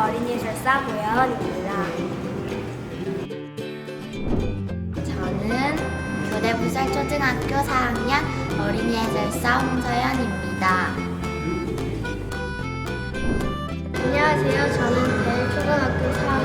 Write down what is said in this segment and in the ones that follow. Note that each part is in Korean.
어린이 설사 고현입니다. 저는 교대부설 초등학교 4학년 어린이 해설사 홍서연입니다. 안녕하세요. 저는 대초등학교 4학년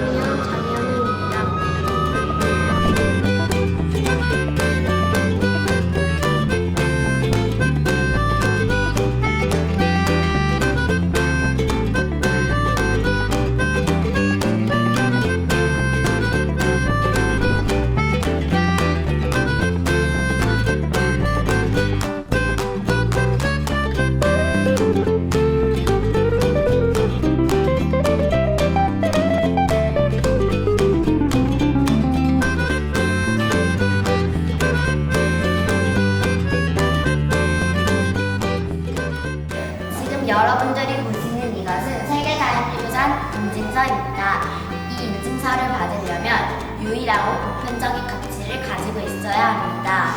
여러분들이 보시는 이것은 세계자연유산 인증서입니다. 이 인증서를 받으려면 유일하고 보편적인 가치를 가지고 있어야 합니다.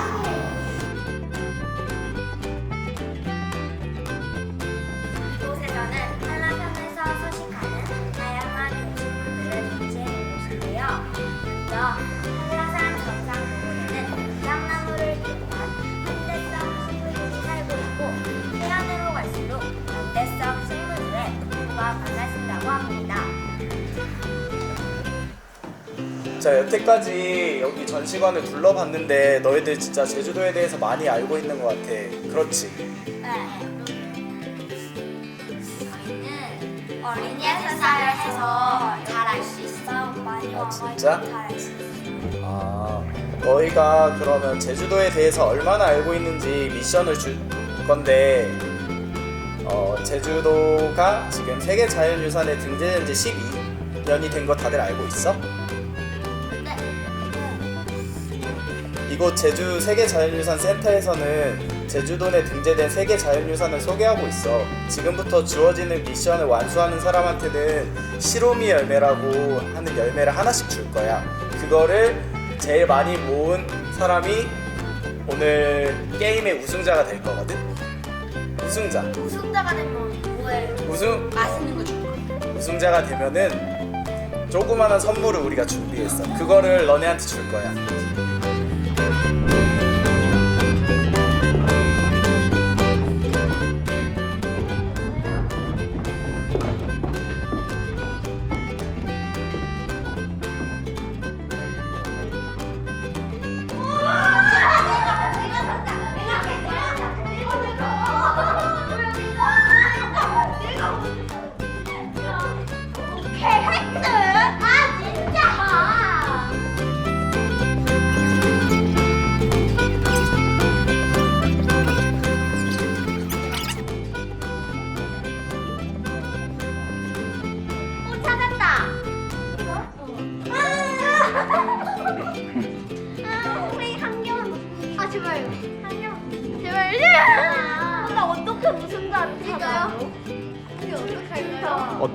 이곳에서는 한라산에서 서식하는 다양한 동식물들을 전시해 곳인데요. 먼저 자 여태까지 여기 전시관을 둘러봤는데 너희들 진짜 제주도에 대해서 많이 알고 있는 것 같아 그렇지? 네. 저희는 어린이 해설사를 해서 잘 알 수 있어. 많이 아, 진짜? 잘알 수 있어. 아 너희가 그러면 제주도에 대해서 얼마나 알고 있는지 미션을 줄 건데 어, 제주도가 지금 세계 자연유산에 등재된 지 12년이 된 거 다들 알고 있어? 이곳 제주 세계자연유산 센터에서는 제주도 내 등재된 세계자연유산을 소개하고 있어. 지금부터 주어지는 미션을 완수하는 사람한테는 시로미 열매라고 하는 열매를 하나씩 줄 거야. 그거를 제일 많이 모은 사람이 오늘 게임의 우승자가 될 거거든. 우승자. 우승자가 되면 뭐해? 우승 맛있는 거 줄 거야. 우승자가 되면은 조그마한 선물을 우리가 준비했어. 그거를 너네한테 줄 거야.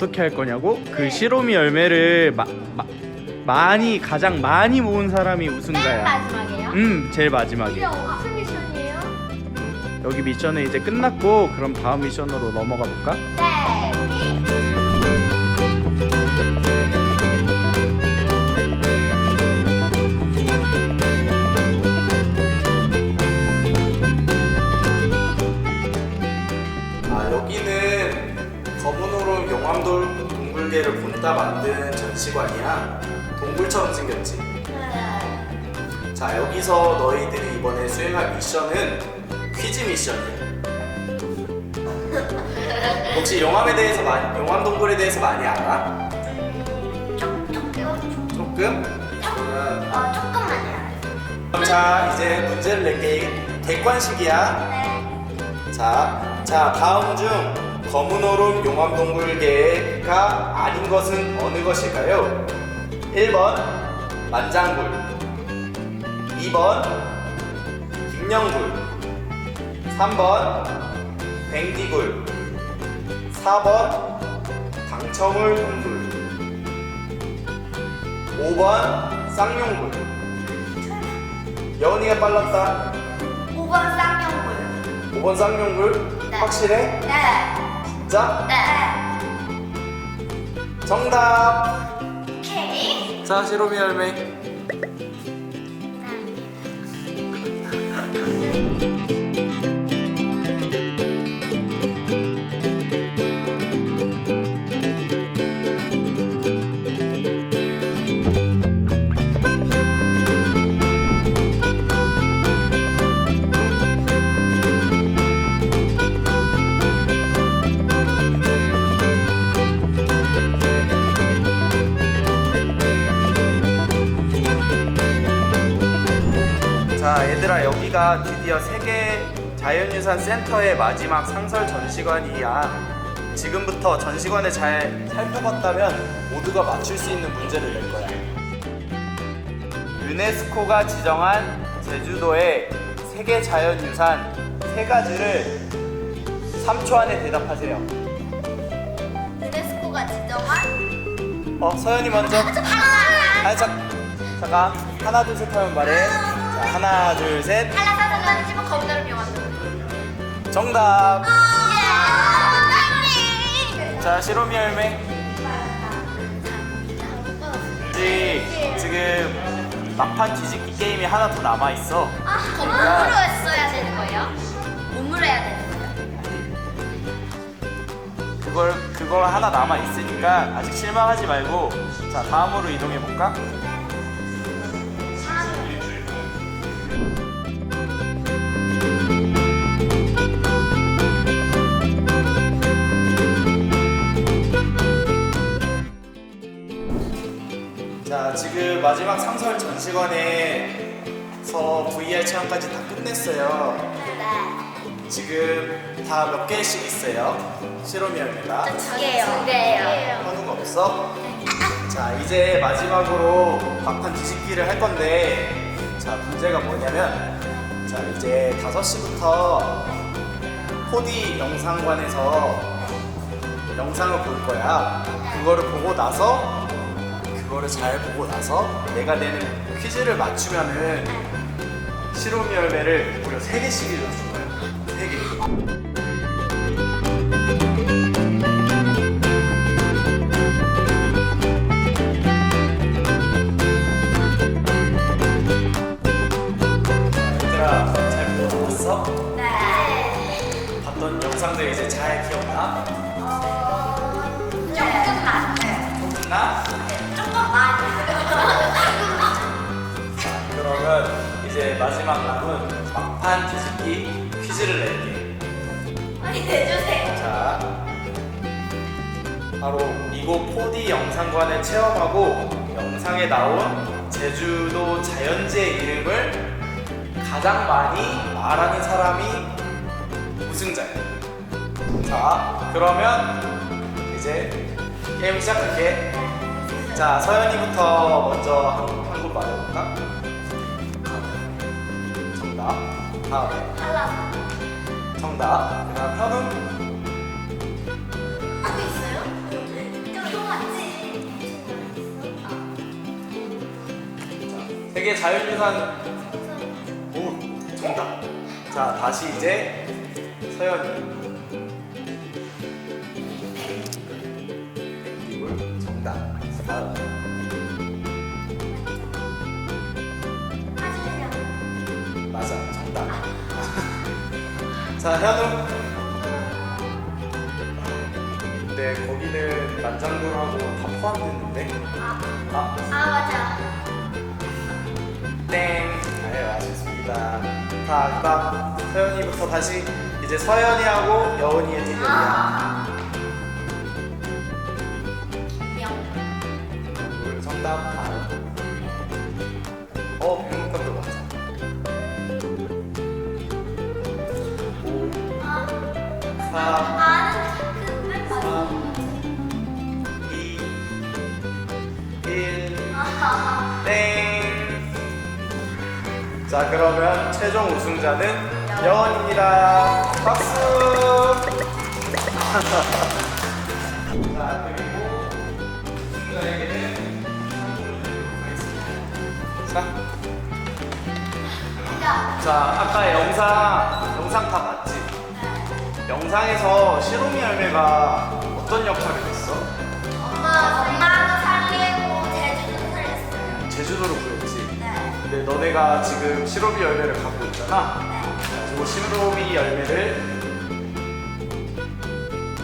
어떻게 할 거냐고? 그 시로미 열매를 마, 마, 많이 가장 많이 모은 사람이 맨 우승자야. 마지막이에요? 음, 제일 마지막에. 이게 무슨 미션이에요? 여기 미션은 이제 끝났고 그럼 다음 미션으로 넘어가 볼까? 네. 동굴개를 본따 만든 전시관이야. 동굴처럼 생겼지. 네. 자, 여기서 너희들이 이번에 수행할 미션은 퀴즈 미션이야. 혹시 용암에 대해서 많이, 용암 동굴에 대해서 많이 알아? 조금? 어 조금만요. 자, 이제 문제를 낼게. 객관식이야. 네. 자, 자 다음 중 검은 얼음 용암동굴개가 아닌 것은 어느 것일까요? 1번 만장굴 2번 김영굴 3번 뱅디굴 4번 강청울 동굴 5번 쌍용굴 여운이가 빨랐다 5번 쌍용굴. 5번 쌍용굴 네. 확실해? 네. 진짜? 네. 정답. 오케이. 자, 시로미 열매. 자, 얘들아 여기가 드디어 세계 자연유산 센터의 마지막 상설 전시관이야. 지금부터 전시관을 잘 살펴봤다면 모두가 맞출 수 있는 문제를 낼 거야. 유네스코가 지정한 제주도의 세계 자연유산 세 가지를 3초 안에 대답하세요. 유네스코가 지정한 어, 서연이 먼저. 아, 자, 잠깐. 하나, 둘, 셋 하면 말해. 자, 하나, 둘, 셋. 한라산을 집어 거미다를 명한다. 정답. 예! 자, 시로미 열매. 이제 지금 막판 뒤집기 게임이 하나 더 남아 있어. 아, 건물로 했어야 되는 거예요? 몸으로 해야 되는 거예요? 그걸 그걸 하나 남아 있으니까 아직 실망하지 말고 자 다음으로 이동해 볼까? 마지막 상설 전시관에서 VR 체험까지 다 끝냈어요. 네. 지금 다 몇 개씩 있어요? 열매가 두 개요. 두 개요. 현우가 없어? 자 이제 마지막으로 막판 뒤집기를 할 건데 자 문제가 뭐냐면 자 이제 5시부터 4D 영상관에서 영상을 볼 거야 그거를 보고 나서 그거를 잘 보고 나서 내가 내는 퀴즈를 맞추면은 시로미 열매를 무려 3개씩 일러줄 거야 3개 얘들아 잘 보고 나왔어? 네. 봤던 영상들 이제 잘 기억나? 조금 많아요. 나? 조금 많 마지막 남은 막판 뒤집기 퀴즈를 낼게 빨리 내주세요. 자 바로 이곳 4D 영상관을 체험하고 영상에 나온 제주도 자연지의 이름을 가장 많이 말하는 사람이 우승자야 자 그러면 이제 게임 시작할게. 자 서연이부터 먼저 한, 정답 다음에 탈락. 정답 그 다음 현우 하고 있어요? 좀 맞지? 세계 자연유산 오 정답 자 다시 이제 서연이 정답 다음 자 현우 근데 거기는 만장굴하고 다 포함됐는데 아 아 맞아. 땡. 네, 맞습니다. 자, 그다음 서연이부터 다시 이제 서연이하고 여은이의 대결이야. 아. 명. 오늘 정답 자, 그러면 최종 우승자는 여원입니다. 박수. 자, 그리고 우승자에게는 상품을 드리도록 하겠습니다. 자, 자. 자, 아까 영상 영상 다 봤지? 영상에서 시로미 열매가 어떤 역할을 했어? 엄마 엄마도 살리고 제주도 살렸어요. 제주도로 그렸지. 네. 근데 너네가 지금 시로미 열매를 갖고 있잖아. 네. 그리고 시로미 열매를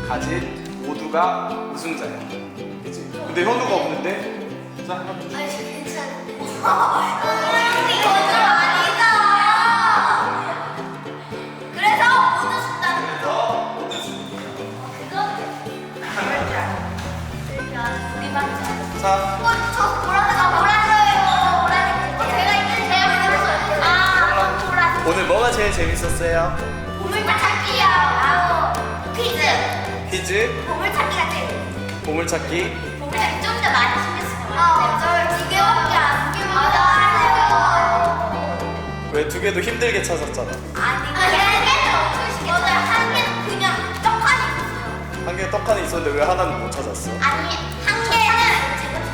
가진 모두가 우승자야. 그치? 근데 현우가 없는데? 자, 아니 괜찮아. 우 자, 어, 저 보라색아 보라색이에요. 보라색. 어, 제가 있는 제가 보라색. 아, 보라색. 오늘 뭐가 제일 재밌었어요? 보물찾기요. 아, 퀴즈. 퀴즈, 보물찾기가 제일. 보물찾기. 보물찾기 좀 더 많이 신경 쓰는 거 같아요. 저두 개밖에 안 두 개밖에 안왜두 개도 힘들게 찾았잖아. 아니, 한 쉽게 맞아요. 한 개는 그냥 떡하니 있어요. 한개 떡하니 있었는데 왜 하나는 못 찾았어? 아니, 한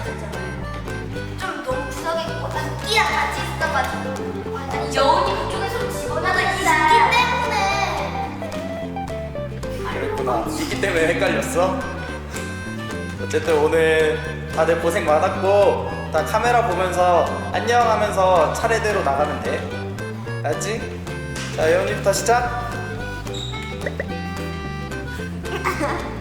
찾았잖아요. 좀 너무 구석에 있고, 이끼랑 같이 있어가지고. 아니, 여운이 그쪽에서 집어넣어 있기 때문에. 그랬구나. 이기 때문에 헷갈렸어? 어쨌든 오늘 다들 고생 많았고 다 카메라 보면서 안녕 하면서 차례대로 나가면 돼. 알지? 자, 예원이부터 시작.